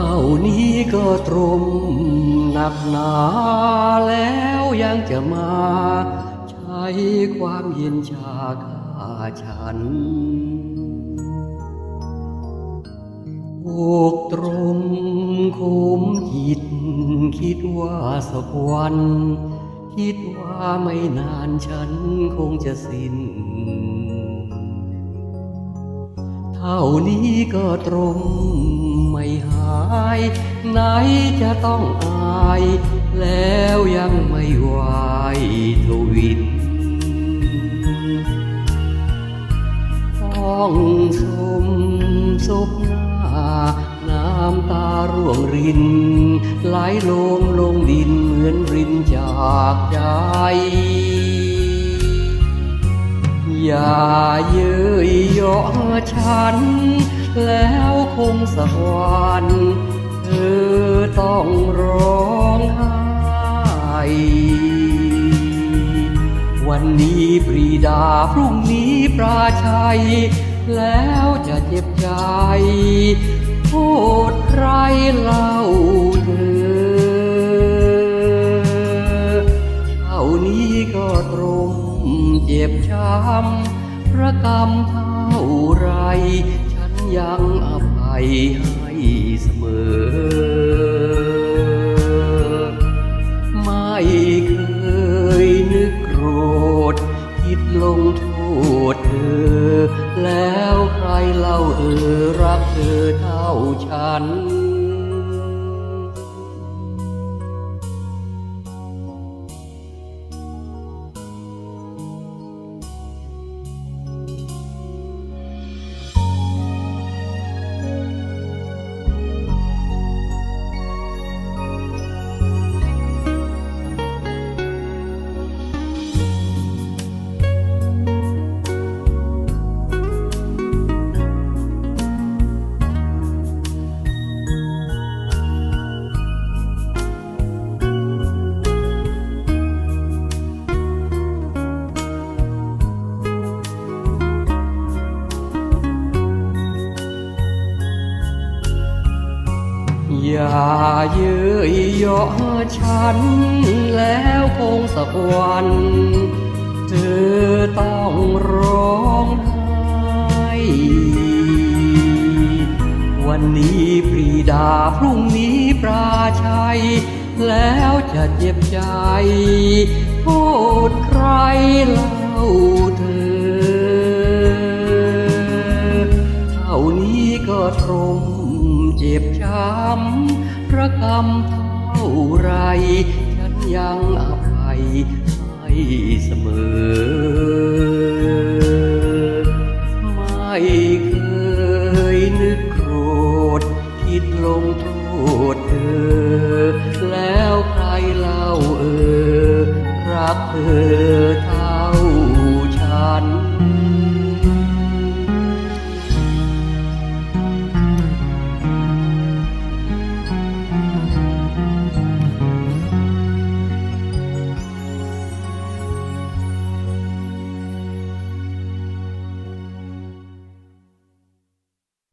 เอานี้ก็ตรมหนักหนาแล้วยังจะมา ใช้ความเย็นชาฆ่าฉันอกตรมคุมจิต คิดว่าสักวันคิดว่าไม่นานฉันคงจะสิ้น เท่านี้ก็ตรงไม่หาย ไหนจะต้องอาย แล้วยังไม่ไหวทวินต้องชมศพหน้า น้ำตาร่วงริน ไหลลงลงดินเหมือนรินจากใจ อย่าเย้ยเยาะฉัน แล้วคงสักวันเธอต้องร้องไห้วันนี้ปรีดาพรุ่งนี้ปราชัย แล้วจะเจ็บใจโทษใครเล่า กรรมเท่าไร ฉันยังอภัยให้เสมอ ไม่เคยนึกโกรธคิดลงโทษเธอ แล้วใครเล่าเออรักเธอเท่าฉัน อย่าเย้ยเยาะฉัน แล้วคงสักวันเธอต้องร้องไห้วันนี้ปรีดาพรุ่งนี้ปราชัย แล้วจะเจ็บใจโทษใครเล่าเธอ เท่านี้ก็ตรง เจ็บช้ำพระกรรมเท่าไร ฉันยังอภัยให้เสมอ ไม่เคยนึกโกรธ คิดลงโทษเธอ แล้วใครเล่าเออ รักเธอ